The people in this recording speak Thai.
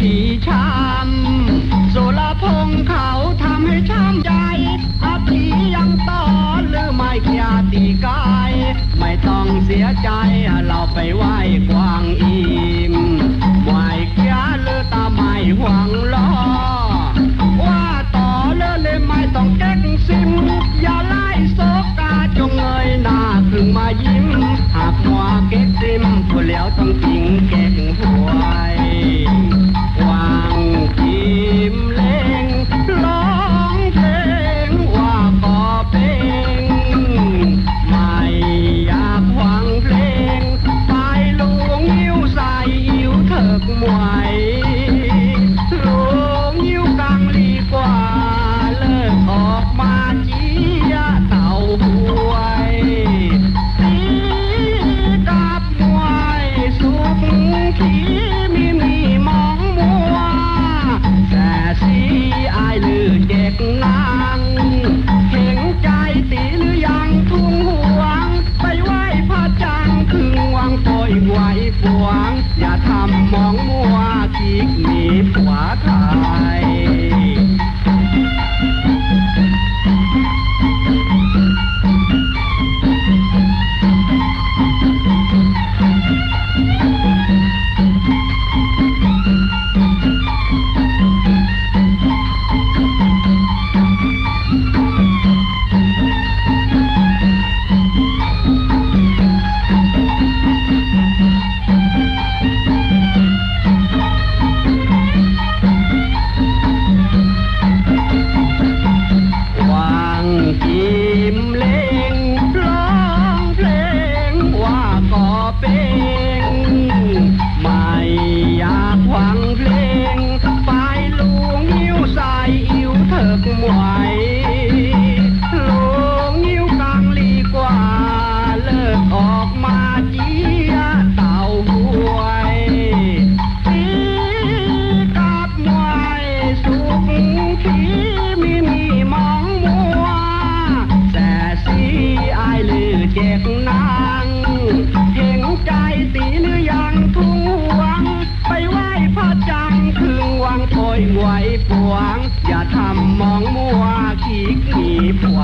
ขี่ช้ำสุรพงเขาทำให้ช้ำใจอาผียังต่อหรือไม่แค่ตีกาย ไม่ต้องเสียใจเราไปไหว้กวางอิมไหว้ขยาหรือตาไม่หวังรอว่าต่อเลือเลยไม่ต้องแก๊กซิม อย่าไล่โซกาจงเงยหน้าขึ้นมายิ้ม หากหัวเก๊กซิมก็แล้วต้องจริง วง อย่าทำมองมัวคิน หวง อย่าทำมองมัวขีกหนีผัว